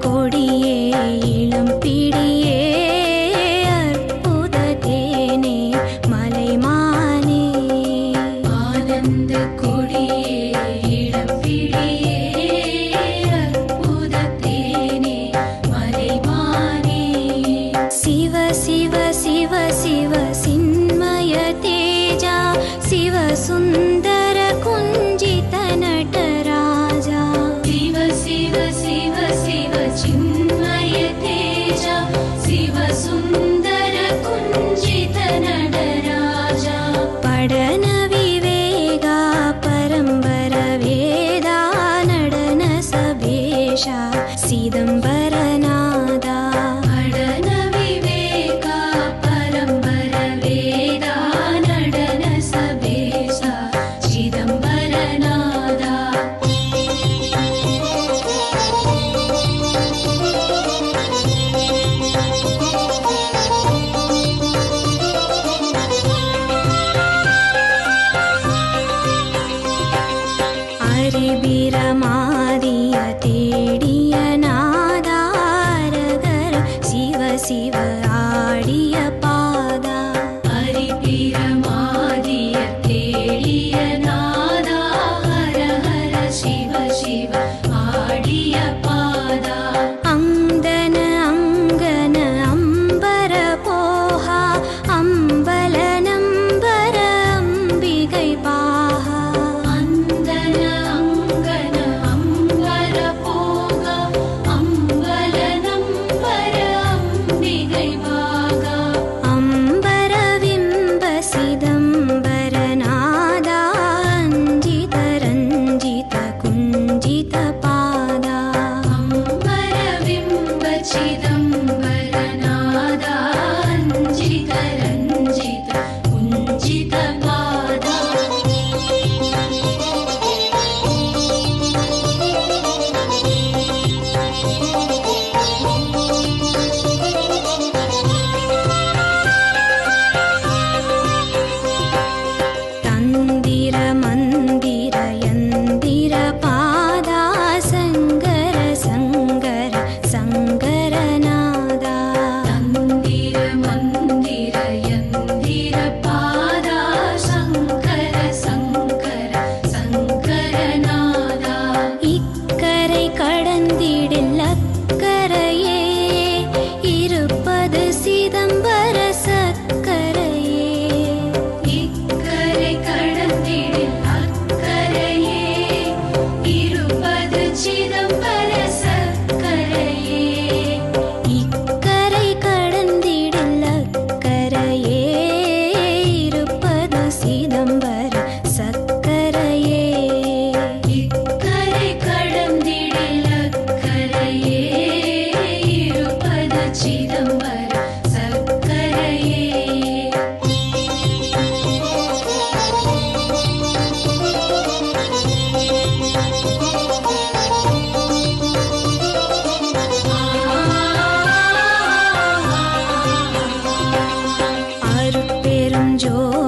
கொடியே இளம் பிடியே அற்புத தேனே மலைமானே. ஆனந்த கொடியே சபேஷா yo.